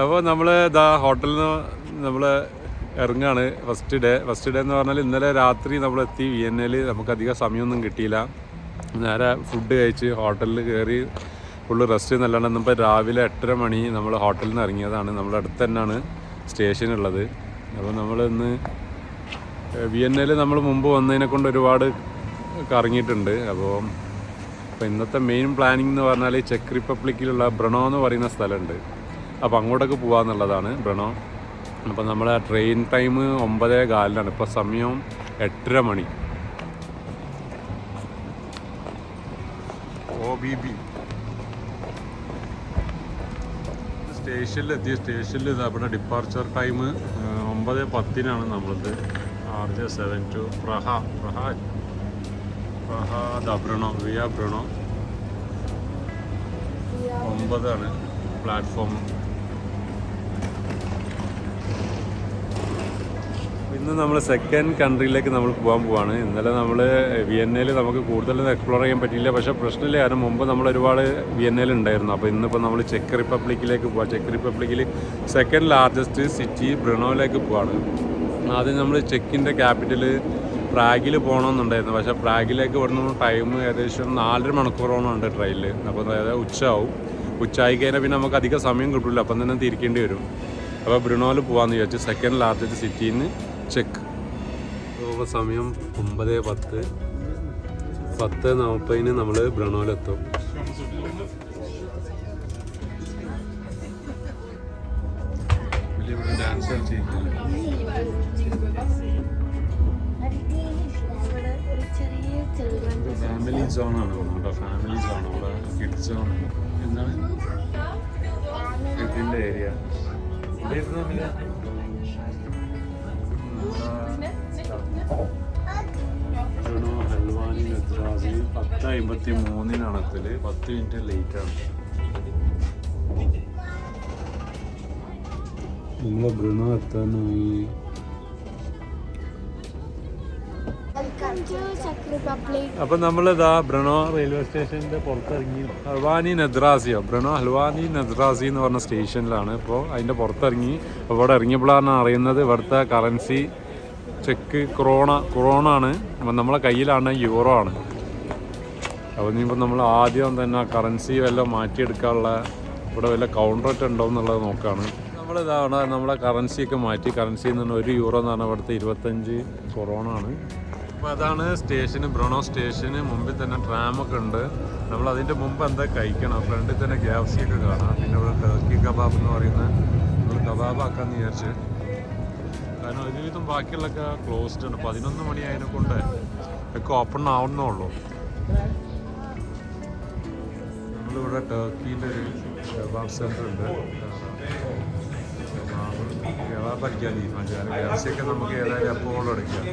അപ്പോൾ നമ്മൾ ഇതാ ഹോട്ടലിൽ നിന്ന് നമ്മൾ ഇറങ്ങാണ്. ഫസ്റ്റ് ഡേ ഫസ്റ്റ് ഡേ എന്ന് പറഞ്ഞാൽ ഇന്നലെ രാത്രി നമ്മൾ എത്തി. വി എൻ എയിൽ നമുക്ക് അധികം സമയമൊന്നും കിട്ടിയില്ല. നേരെ ഫുഡ് കഴിച്ച് ഹോട്ടലിൽ കയറി ഫുള്ള് റെസ്റ്റ് നല്ലതാണ് ഇന്നിപ്പോൾ രാവിലെ എട്ടര മണി നമ്മൾ ഹോട്ടലിൽ നിന്ന് ഇറങ്ങിയതാണ്. നമ്മുടെ അടുത്ത് തന്നെയാണ് സ്റ്റേഷൻ ഉള്ളത്. അപ്പോൾ നമ്മൾ ഇന്ന് വി എൻ എയിൽ നമ്മൾ മുമ്പ് വന്നതിനെ കൊണ്ട് ഒരുപാട് കറങ്ങിയിട്ടുണ്ട്. അപ്പോൾ അപ്പോൾ ഇന്നത്തെ മെയിൻ പ്ലാനിങ് എന്ന് പറഞ്ഞാൽ ചെക്ക് റിപ്പബ്ലിക്കിലുള്ള ബ്രണോ എന്ന് പറയുന്ന സ്ഥലമുണ്ട്. അപ്പോൾ അങ്ങോട്ടൊക്കെ പോകാമെന്നുള്ളതാണ് ബ്രണോ അപ്പോൾ നമ്മളെ ട്രെയിൻ ടൈം ഒമ്പതേ കാലിനാണ്. ഇപ്പോൾ സമയം എട്ടര മണി. ഒ ബി ബി സ്റ്റേഷനിൽ എത്തിയ സ്റ്റേഷനിൽ ഇത് അവിടെ ഡിപ്പാർച്ചർ ടൈം ഒമ്പത് പത്തിനാണ് നമ്മളത്. R J seven two Praha Praha. Praha the Brno via Brno. ഒമ്പതാണ് platform ഇന്ന് നമ്മൾ സെക്കൻഡ് കൺട്രിയിലേക്ക് നമ്മൾ പോകാൻ പോവാണ്. ഇന്നലെ നമ്മൾ വിയന്നയിൽ നമുക്ക് കൂടുതലൊന്നും എക്സ്പ്ലോർ ചെയ്യാൻ പറ്റിയില്ല. പക്ഷേ പ്രശ്നമില്ല. കാരണം മുമ്പ് നമ്മൾ ഒരുപാട് വിയന്നയിൽ ഉണ്ടായിരുന്നു അപ്പോൾ ഇന്നിപ്പോൾ നമ്മൾ ചെക്ക് റിപ്പബ്ലിക്കിലേക്ക് പോവാം. ചെക്ക് റിപ്പബ്ലിക്കിൽ സെക്കൻഡ് ലാർജസ്റ്റ് സിറ്റി ബ്രണോയിലേക്ക് പോവാണ്. ആദ്യം നമ്മൾ ചെക്കിന്റെ ക്യാപിറ്റൽ പ്രാഗിൽ പോകണമെന്നുണ്ടായിരുന്നു പക്ഷേ പ്രാഗിലേക്ക് ഇവിടുന്ന് ടൈം ഏകദേശം നാലര മണിക്കൂറോളം ഉണ്ട് ട്രെയിനിൽ അപ്പോൾ അതായത് ഉച്ചയാവും. ഉച്ചയായി കഴിഞ്ഞാൽ പിന്നെ നമുക്ക് അധികം സമയം കിട്ടില്ല അപ്പം തന്നെ തിരിക്കേണ്ടി വരും. അപ്പോൾ ബ്രിണോയിൽ പോകാമെന്ന് വിചാരിച്ചു സെക്കൻഡ് ലാർജസ്റ്റ് സിറ്റിയിൽ നിന്ന് ചെക്ക്. അപ്പോൾ സമയം ഒമ്പത് പത്ത്. പത്ത് നാൽപ്പതിന് നമ്മൾ ബ്രണോയിലെത്തും ഡാൻസ് ഇവിടെ ഫാമിലി സോൺ ആണ് നമ്മുടെ ഫാമിലി സോൺ അവിടെ കിഡ്സ് സോൺ എന്താണ്? കിഡിന്റെ ഏരിയ ഹൽവാനി നദ്രാസി പത്ത് അമ്പത്തി മൂന്നിനാണ് എത്തൽ പത്ത് മിനിറ്റ് ലേറ്റ് ആണ്. നമ്മളെ ബ്രണോ എത്താനായി അപ്പൊ നമ്മളിതാ ബ്രണോ റെയിൽവേ സ്റ്റേഷന്റെ പുറത്തിറങ്ങി. ഹൽവാനി നദ്രാസിയോ? ബ്രണോ ഹൽവാനി നദ്രാസി എന്ന് പറഞ്ഞ സ്റ്റേഷനിലാണ് ഇപ്പോൾ അതിന്റെ പുറത്തിറങ്ങി. ഇവിടെ ഇറങ്ങിയപ്പോഴാണ് അറിയുന്നത് ഇവിടുത്തെ കറൻസി ചെക്ക് കൊറോണ കൊറോണ ആണ്. അപ്പം നമ്മളെ കയ്യിലാണ് യൂറോ ആണ്. അപ്പോൾ ഇനിയിപ്പോൾ നമ്മൾ ആദ്യം തന്നെ കറൻസി വല്ലതും മാറ്റിയെടുക്കാനുള്ള ഇവിടെ വല്ല കൗണ്ടറൊക്കെ ഉണ്ടോ എന്നുള്ളത് നോക്കുകയാണ് നമ്മളിതാണ് നമ്മളെ കറൻസിയൊക്കെ മാറ്റി. കറൻസി എന്ന് പറഞ്ഞാൽ ഒരു യൂറോ എന്ന് പറഞ്ഞാൽ ഇവിടുത്തെ ഇരുപത്തഞ്ച് കൊറോണ ആണ്. അപ്പോൾ അതാണ് സ്റ്റേഷന് ബ്രണോ സ്റ്റേഷന് മുമ്പിൽ തന്നെ ട്രാമൊക്കെ ഉണ്ട്. നമ്മൾ അതിന്റെ മുമ്പ് എന്താ കഴിക്കണം? ഫ്രണ്ടിൽ തന്നെ ഗ്യാപ്സിയൊക്കെ കാണാം. പിന്നെ ഇവിടെ ടർക്കി കബാബ് എന്ന് പറയുന്ന നമ്മൾ കബാബ് ആക്കാന്ന് വിചാരിച്ച്. കാരണം ഒരുവിധം ബാക്കിയുള്ളൊക്കെ ക്ലോസ്ഡ് ആണ്. പതിനൊന്ന് മണി ആയതിനെ കൊണ്ട് ഒക്കെ ഓപ്പൺ ആവുന്നേ ഉള്ളൂ. നമ്മളിവിടെ ടർക്കിന്റെ ഒരു കബാബ് സെന്റർ ഉണ്ട്. കബാബ് കബാബ് അടിക്കാൻ കാരണം ഗ്യാസിയൊക്കെ നമുക്ക് ഏതായാലും അപ്പോൾ അടിക്കാം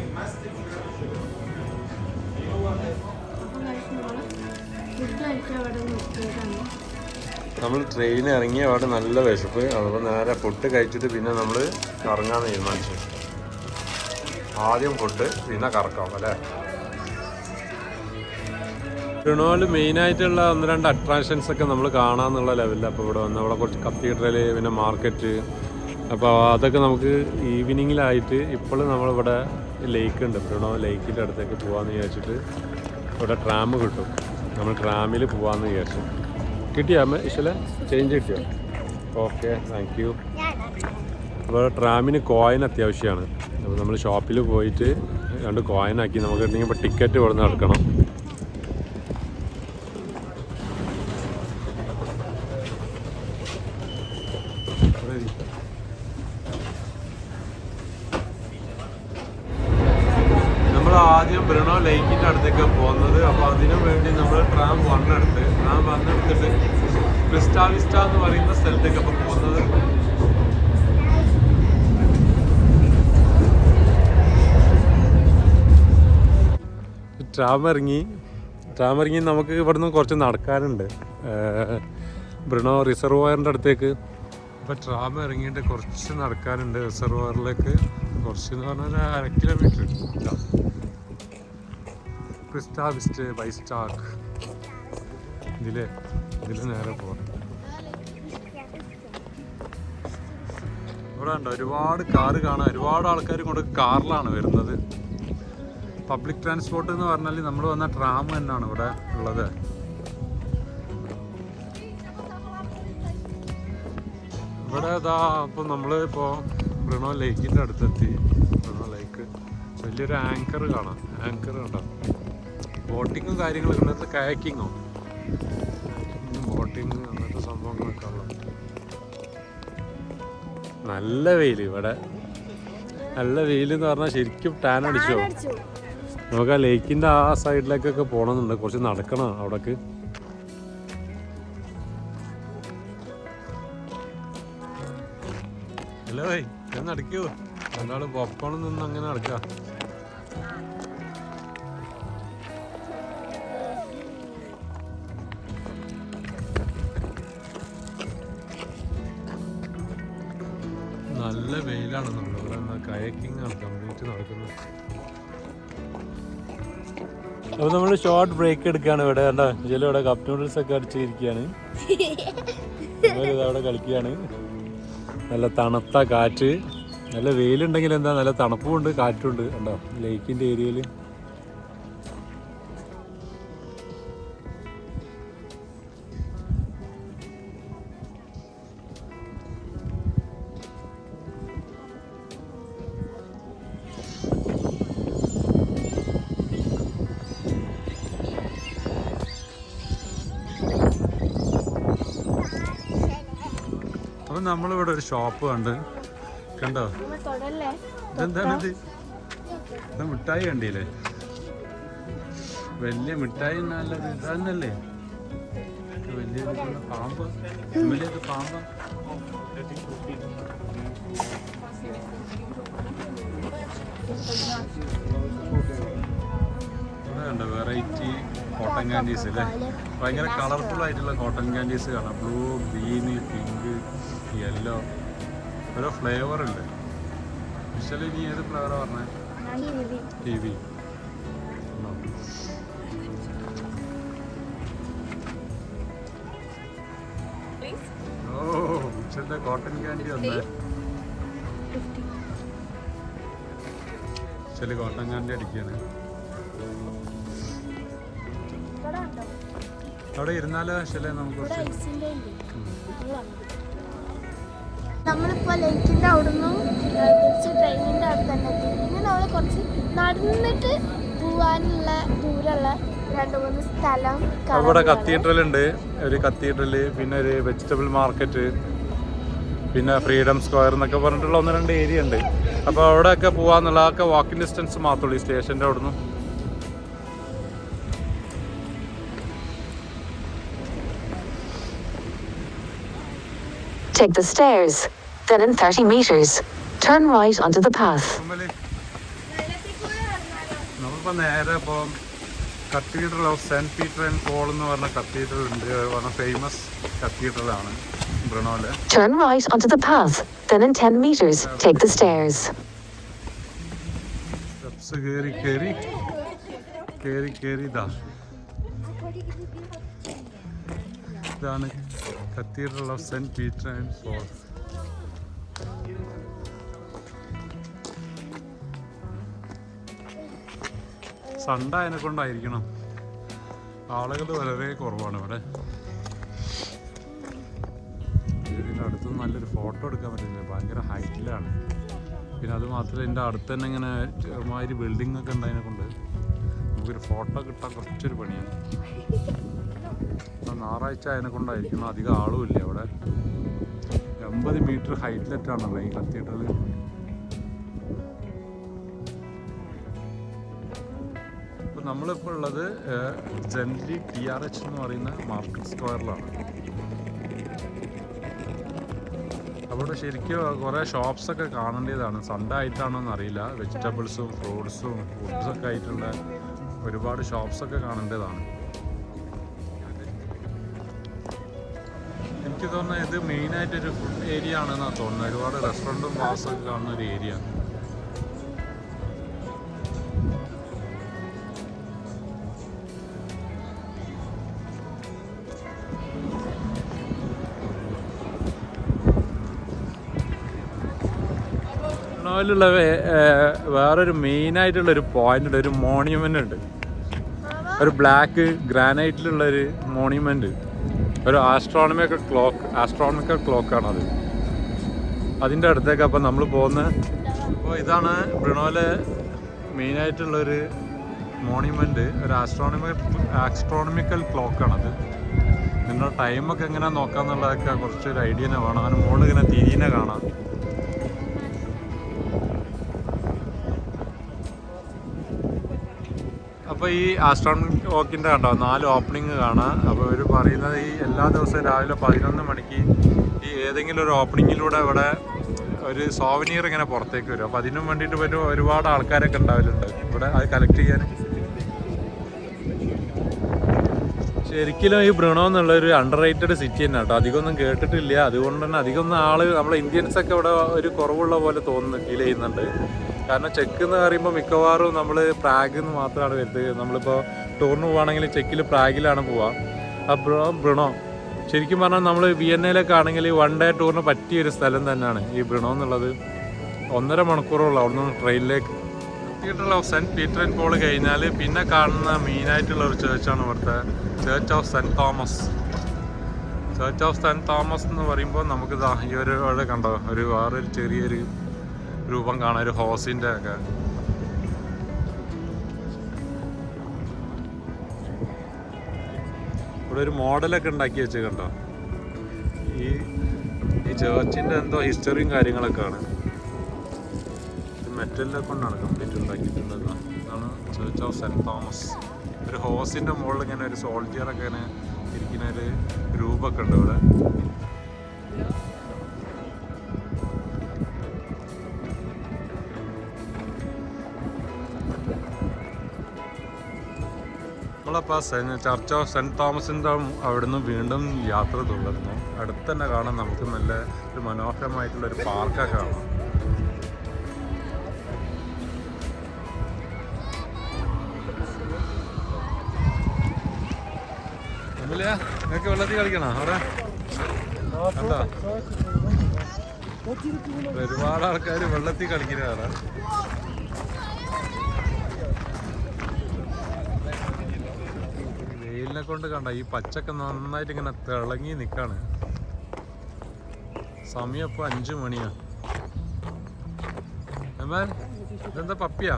നമ്മൾ ട്രെയിൻ ഇറങ്ങിയ അവിടെ നല്ല വിശപ്പ്. അപ്പോൾ നേരെ ഫുഡ് കഴിച്ചിട്ട് പിന്നെ നമ്മൾ കറങ്ങാൻ തീരുമാനിച്ചു. ആദ്യം ഫുഡ് പിന്നെ കറക്കാം അല്ലേ? ബ്രണോയിൽ മെയിനായിട്ടുള്ള ഒന്ന് രണ്ട് അട്രാക്ഷൻസ് ഒക്കെ നമ്മൾ കാണാമെന്നുള്ള ലെവലിൽ അപ്പോൾ ഇവിടെ വന്ന് അവിടെ കുറച്ച് കത്തീഡ്രൽ പിന്നെ മാർക്കറ്റ് അപ്പോൾ അതൊക്കെ നമുക്ക് ഈവനിങ്ങിലായിട്ട് ഇപ്പോൾ നമ്മളിവിടെ ലേക്ക് ഉണ്ട്. ബ്രണോ ലേക്കിന്റെ അടുത്തേക്ക് പോകാമെന്ന് വിചാരിച്ചിട്ട് ഇവിടെ ട്രാം കിട്ടും. നമ്മൾ ട്രാമിൽ പോകാമെന്ന് വിചാരിച്ചു. കിട്ടിയോ? അമ്മ ചേഞ്ച് കിട്ടിയോ? ഓക്കെ താങ്ക് യു അപ്പോൾ ട്രാമിന് കോയിൻ അത്യാവശ്യമാണ്. അപ്പോൾ നമ്മൾ ഷോപ്പിൽ പോയിട്ട് രണ്ട് കോയിനാക്കി നമുക്ക് ഇപ്പോൾ ടിക്കറ്റ് ഇവിടെ നടക്കണം നമ്മൾ ആദ്യം ബ്രണോ ലൈക്കിന്റെ അടുത്തേക്ക് പോകുന്നത്. അപ്പോൾ അതിനു വേണ്ടി നമ്മൾ ട്രാം വൺ എടുത്ത് ട്രാം വൺ എടുത്തിട്ട് ക്രിസ്റ്റാവിസ്റ്റ എന്ന് പറയുന്ന സ്ഥലത്തേക്ക് അപ്പോൾ പോകുന്നത്. ട്രാം ഇറങ്ങി. ട്രാം ഇറങ്ങി നമുക്ക് ഇവിടുന്ന് കുറച്ച് നടക്കാനുണ്ട്. ബ്രണോ റിസർവോയറിന്റെ അടുത്തേക്ക്. ഇപ്പോൾ ട്രാം ഇറങ്ങിയിട്ട് കുറച്ച് നടക്കാനുണ്ട് റിസർവോയറിലേക്ക് കുറച്ച് എന്ന് പറഞ്ഞാൽ അര കിലോമീറ്റർ ക്രിസ്റ്റാ വിസ്റ്റ് ബൈസ്റ്റാക്ക് ഇതിലെ ഇതിൽ നേരെ പോകണം ഇവിടെ ഉണ്ട് ഒരുപാട് കാറ് കാണാൻ ഒരുപാട് ആൾക്കാർ കൊണ്ട് കാറിലാണ് വരുന്നത്. പബ്ലിക് ട്രാൻസ്പോർട്ട് എന്ന് പറഞ്ഞാൽ നമ്മൾ വന്ന ട്രാം തന്നെയാണ് ഇവിടെ ഉള്ളത്. ഇവിടെ ഇതാ അപ്പം നമ്മൾ ഇപ്പോൾ ബ്രണോ ലേക്കിന്റെ അടുത്തെത്തി. ബ്രണോ ലേക്ക് വലിയൊരു ആങ്കർ കാണാം. ആങ്കർ കണ്ടോ? ബോട്ടിങ്ങും കാര്യങ്ങളൊക്കെ ഉണ്ടത് കയാക്കിങ്ങോ? ബോട്ടിങ് അങ്ങനത്തെ സംഭവങ്ങളൊക്കെ ഉള്ളത് നല്ല വെയിൽ ഇവിടെ. നല്ല വെയിൽ എന്ന് പറഞ്ഞാൽ ശരിക്കും ടാൻ അടിച്ചോ? നമുക്ക് ആ ലേക്കിന്റെ ആ സൈഡിലേക്കൊക്കെ പോകണമെന്നുണ്ട് കുറച്ച് നടക്കണം അവിടേക്ക്. ഹലോ ഞാൻ നടക്കൂ രണ്ടാൾ പോപ്കോണിൽ നിന്ന് അങ്ങനെ നടക്കുക നല്ല നമ്മൾ നമ്മളിവിടെ കയക്കിംഗ് ആണ് കംപ്ലീറ്റ് നടക്കുന്നത്. അപ്പൊ നമ്മൾ ഷോർട്ട് ബ്രേക്ക് എടുക്കുകയാണ് ഇവിടെ. കണ്ടോ? ഇതിൽ ഇവിടെ കപ്പ് നൂഡിൽസ് ഒക്കെ അടിച്ചിരിക്കുകയാണ്. അവിടെ കളിക്കുകയാണ്. നല്ല തണുത്ത കാറ്റ്. നല്ല വെയിലുണ്ടെങ്കിൽ എന്താ? നല്ല തണുപ്പും ഉണ്ട് കാറ്റും ഉണ്ട്. കണ്ടോ? ലേക്കിന്റെ ഏരിയയിൽ അപ്പൊ നമ്മളിവിടെ ഒരു ഷോപ്പ് കണ്ട്. കണ്ടോ? ഇതെന്താണിത് ഇത്? മിഠായി കണ്ടില്ലേ? വലിയ മിഠായി നല്ലത് ഇതന്നല്ലേ? ഇത് വലിയ പാമ്പ്. വലിയത് പാമ്പ്. ഇവിടെ കണ്ടോ? വെറൈറ്റി കോട്ടൺ കാൻഡീസ് അല്ലേ ഭയങ്കര കളർഫുൾ ആയിട്ടുള്ള കോട്ടൺ കാൻഡീസ് കാണാം ബ്ലൂ ഗ്രീന് പിങ്ക് യെല്ലോ. ഓരോ ഫ്ലേവർ ഉണ്ട്. വിശ്വലി നീ ഏത് ഫ്ലേവറാണ് പറഞ്ഞത് ടി വി ഓ ഉച്ചത്തെ കോട്ടൺ ക്യാൻഡി വന്നേ. ചില കോട്ടൺ ക്യാൻഡി അടിക്കുകയാണ് അവിടെ ഇരുന്നാലോ ശല്ലേ നമുക്ക് കുറച്ച് ഐസിന്റെ ഉണ്ട് അവിടെ നിന്നും തിരിച്ച് ട്രെയിനിന്റെ അവിടെ തന്നെ എത്തി ഇനി നമ്മൾ കുറച്ച് നടന്നിട്ട് പോവാനുള്ള ദൂരമുള്ള രണ്ട് മൂന്ന് സ്ഥലം അവിടെ. കത്തീഡ്രൽ ഉണ്ട് ഒരു കത്തീഡ്രൽ പിന്നെ ഒരു വെജിറ്റബിൾ മാർക്കറ്റ് പിന്നെ ഫ്രീഡം സ്ക്വയർ എന്നൊക്കെ പറഞ്ഞിട്ടുള്ള ഒന്ന് രണ്ട് ഏരിയ ഉണ്ട് അപ്പോൾ അവിടെയൊക്കെ പോവാന്നുള്ളതൊക്കെ വാക്കിംഗ് ഡിസ്റ്റൻസ് മാത്രമേ ഉള്ളൂ ഈ സ്റ്റേഷന്റെ നിന്ന് Take the stairs. Then in 30 meters, turn right onto the path. നമ്മളിപ്പോൾ നേരെ ഇപ്പോൾ cathedral of Saint Peter and Paul എന്ന് പറഞ്ഞ കത്തീഡ്രൽ ഉണ്ട് പറഞ്ഞ ഫേമസ് കത്തീഡ്രലാണ് ബ്രണോൽ Turn right onto the path. Then in 10 meters, take the stairs. Steps കയറി കയറി കയറി കയറി ഇതാ ഇതാണ് cathedral of Saint Peter and Paul Sunday അതിനെ കൊണ്ടായിരിക്കണം ആളുകൾ വളരെ കുറവാണ് ഇവിടെ. ഇതിന്റെ അടുത്ത് നല്ലൊരു ഫോട്ടോ എടുക്കാൻ പറ്റുന്നില്ല ഭയങ്കര ഹൈറ്റിലാണ്. പിന്നെ അത് മാത്രമല്ല എന്റെ അടുത്ത് തന്നെ ഇങ്ങനെ ചെറുമാതിരി ബിൽഡിംഗ് ഒക്കെ ഉണ്ടായതിനെ കൊണ്ട് നമുക്കൊരു ഫോട്ടോ കിട്ടാൻ കുറച്ചൊരു പണിയാണ്. ഞായറാഴ്ച അതിനെ കൊണ്ടായിരിക്കണം അധികം ആളുമില്ല അവിടെ എൺപത് മീറ്റർ ഹൈറ്റിലെറ്റാണല്ലോ ഈ കത്തീഡ്രൽ നമ്മളിപ്പോൾ ഉള്ളത് ജനറലി ടി ആർ എച്ച് എന്ന് പറയുന്ന മാർക്കറ്റ് സ്ക്വയറിലാണ്. അവിടെ ശരിക്കും കുറേ ഷോപ്സ് ഒക്കെ കാണേണ്ടതാണ്. സൺഡേ ആയിട്ടാണോ അറിയില്ല. വെജിറ്റബിൾസും ഫ്രൂട്ട്സും ഫുഡ്സും ആയിട്ടുള്ള ഒരുപാട് ഷോപ്സ് ഒക്കെ കാണേണ്ടതാണ്. എനിക്ക് തോന്നുന്നത് ഇത് മെയിനായിട്ടൊരു ഫുഡ് ഏരിയ ആണെന്നാണ് തോന്നുന്നത്. ഒരുപാട് റെസ്റ്റോറന്റും ബാസൊക്കെ കാണുന്ന ഒരു ഏരിയ. ബ്രണോയിലുള്ള ഏർ വേറൊരു മെയിൻ ആയിട്ടുള്ള ഒരു പോയിന്റ് ഉണ്ട് ഒരു മോണ്യുമെന്റ് ഉണ്ട്. ഒരു ബ്ലാക്ക് ഗ്രാനൈറ്റിലുള്ള ഒരു മോണ്യുമെന്റ് ഒരു ആസ്ട്രോണമിക്കൽ ക്ലോക്ക് ആസ്ട്രോണമിക്കൽ ക്ലോക്കാണത് അതിന്റെ അടുത്തേക്ക് അപ്പം നമ്മൾ പോകുന്ന അപ്പോൾ ഇതാണ് ബ്രിണോലെ മെയിനായിട്ടുള്ളൊരു ഒരു മോണ്യുമെന്റ് ഒരു ആസ്ട്രോണമിക്കൽ ആസ്ട്രോണമിക്കൽ ക്ലോക്കാണത് നിങ്ങളുടെ ടൈമൊക്കെ എങ്ങനെ നോക്കാന്നുള്ളതൊക്കെ കുറച്ചൊരു ഐഡിയനെ വേണം. അതിന് മുകളിൽ ഇങ്ങനെ തിരിനെ കാണാം. അപ്പോൾ ഈ ആസ്ട്രോണമിക് വാക്കിന്റെ കണ്ടോ? നാല് ഓപ്പണിംഗ് കാണാം. അപ്പോൾ ഇവർ പറയുന്നത് ഈ എല്ലാ ദിവസവും രാവിലെ പതിനൊന്ന് മണിക്ക് ഈ ഏതെങ്കിലും ഒരു ഓപ്പണിങ്ങിലൂടെ ഇവിടെ ഒരു സോവനീർ ഇങ്ങനെ പുറത്തേക്ക് വരും. അപ്പോൾ അതിനും വേണ്ടിയിട്ട് വരും ഒരുപാട് ആൾക്കാരൊക്കെ ഉണ്ടാവലുണ്ട്. ഇവിടെ അത് കളക്ട് ചെയ്യാൻ. ശരിക്കും ഈ ബ്രണോ എന്നുള്ള ഒരു അണ്ടർ റേറ്റഡ് സിറ്റി തന്നെ കേട്ടോ. അധികമൊന്നും കേട്ടിട്ടില്ല. അതുകൊണ്ട് തന്നെ അധികമൊന്നും ആൾ നമ്മളെ ഇന്ത്യൻസൊക്കെ ഇവിടെ ഒരു കുറവുള്ള പോലെ തോന്നുന്നു ഫീൽ ചെയ്യുന്നുണ്ട്. കാരണം ചെക്ക് എന്ന് പറയുമ്പോൾ മിക്കവാറും നമ്മൾ പ്രാഗ് എന്ന് മാത്രമാണ് വരുന്നത്. നമ്മളിപ്പോൾ ടൂറിന് പോവുകയാണെങ്കിൽ ചെക്കിൽ പ്രാഗിലാണ് പോവുക അപ്പോൾ ബ്രോ ബ്രണോ. ശരിക്കും പറഞ്ഞാൽ നമ്മൾ വി എൻ എയിലൊക്കെ ആണെങ്കിൽ വൺ ഡേ ടൂറിന് പറ്റിയ ഒരു സ്ഥലം തന്നെയാണ് ഈ ബ്രണോ എന്നുള്ളത്. ഒന്നര മണിക്കൂറുള്ള അവിടുന്ന് ട്രെയിനിലേക്ക് of Saint Peter and Paul കഴിഞ്ഞാൽ പിന്നെ കാണുന്ന മെയിനായിട്ടുള്ള ഒരു ചേർച്ചാണ് ഇവിടുത്തെ church of Saint Thomas church of Saint Thomas എന്ന് പറയുമ്പോൾ നമുക്ക് ഇതാ ഈ ഒരു കണ്ടോ? ഒരു വേറൊരു ചെറിയൊരു രൂപം കാണാം ഒരു ഹോസിന്റെ ഒക്കെ. ഇവിടെ ഒരു മോഡലൊക്കെ ഉണ്ടാക്കി വെച്ച് കണ്ടോ ഈ ഈ ചേർച്ചിന്റെ എന്തോ ഹിസ്റ്ററിയും കാര്യങ്ങളൊക്കെ ആണ്. മെറ്റലിനെ കൊണ്ടാണ് കംപ്ലീറ്റ് ഉണ്ടാക്കിയിട്ടുള്ളത്. ഇതാണ് ചേർച്ച് ഓഫ് സെന്റ് തോമസ് ഒരു ഹോസിന്റെ മുകളിൽ ഇങ്ങനെ ഒരു സോൾജിയറൊക്കെ ഇങ്ങനെ ഇരിക്കുന്ന ഒരു രൂപമൊക്കെ ഉണ്ട് ഇവിടെ. നമ്മളപ്പോൾ ചർച്ച് ഓഫ് സെന്റ് തോമസിന്റെ അവിടുന്ന് വീണ്ടും യാത്ര തുടർന്നു. അടുത്ത് തന്നെ കാണാൻ നമുക്ക് നല്ല ഒരു മനോഹരമായിട്ടുള്ള ഒരു പാർക്കൊക്കെ കാണാം. നിങ്ങൾക്ക് വെള്ളത്തിൽ കളിക്കണോ? അവിടെ? കണ്ടോ? ഒരുപാട് ആൾക്കാർ വെള്ളത്തിൽ കളിക്കുന്നതാണ്. വെയിലിനെ കൊണ്ട് കണ്ട ഈ പച്ചക്ക് നന്നായിട്ട് ഇങ്ങനെ തിളങ്ങി നിൽക്കാണ് സമയം ഇപ്പൊ അഞ്ചു മണിയാ. എന്നാൽ ഇതെന്താ പപ്പിയാ.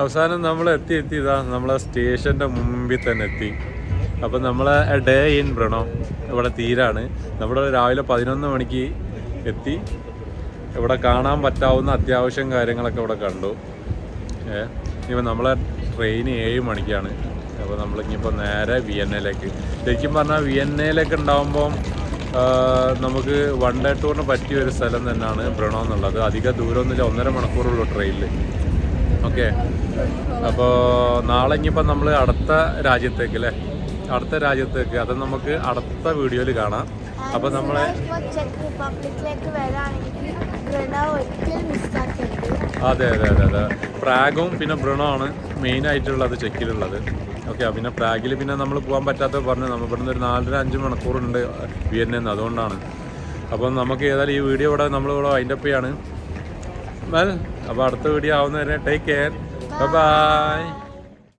അവസാനം നമ്മൾ എത്തി എത്തി ഇതാ നമ്മളെ സ്റ്റേഷന്റെ മുമ്പിൽ തന്നെ എത്തി. അപ്പം നമ്മളെ ഡേ ഇൻ ബ്രണോ ഇവിടെ തീരാണ്. നമ്മുടെ രാവിലെ പതിനൊന്ന് മണിക്ക് എത്തി. ഇവിടെ കാണാൻ പറ്റാവുന്ന അത്യാവശ്യം കാര്യങ്ങളൊക്കെ ഇവിടെ കണ്ടു. ഇപ്പം നമ്മളെ ട്രെയിൻ ഏഴ് മണിക്കാണ്. അപ്പോൾ നമ്മളിങ്ങിപ്പോൾ നേരെ വി എൻ എയിലേക്ക് ശരിക്കും പറഞ്ഞാൽ വി എൻ എയിലേക്ക് ഉണ്ടാകുമ്പം നമുക്ക് വൺ ഡേ ടൂറിന് പറ്റിയ ഒരു സ്ഥലം തന്നെയാണ് ബ്രണോ എന്നുള്ളത്. അധിക ദൂരമൊന്നുമില്ല ഒന്നര മണിക്കൂറുള്ളൂ ട്രെയിനിൽ ഓക്കെ? അപ്പോൾ നാളെ ഇനിയിപ്പോൾ നമ്മൾ അടുത്ത രാജ്യത്തേക്ക് അല്ലേ അടുത്ത രാജ്യത്തേക്ക്. അത് നമുക്ക് അടുത്ത വീഡിയോയിൽ കാണാം. അപ്പോൾ നമ്മളെ ഇപ്പോൾ ചെക്ക് റിപ്പബ്ലിക്കിലേക്ക് വരാണെങ്കിൽ അതെ അതെ അതെ അതെ. പ്രാഗും പിന്നെ ബ്രണോ ആണ് മെയിൻ ആയിട്ടുള്ളത് ചെക്കിലുള്ളത്. ഓക്കെ പിന്നെ പ്രാഗിൽ പിന്നെ നമ്മൾ പോകാൻ പറ്റാത്ത പറഞ്ഞു നമ്മൾ ഇവിടുന്ന് ഒരു നാലര അഞ്ച് മണിക്കൂറുണ്ട് വിയന്നന്ന്. അതുകൊണ്ടാണ്. അപ്പം നമുക്ക് ഏതായാലും ഈ വീഡിയോ ഇവിടെ നമ്മളിവിടെ ചെയ്യാണ്. വെൽ അപ്പോൾ അടുത്ത വീഡിയോ ആവുന്നവരെ ടേക്ക് കെയർ ബൈ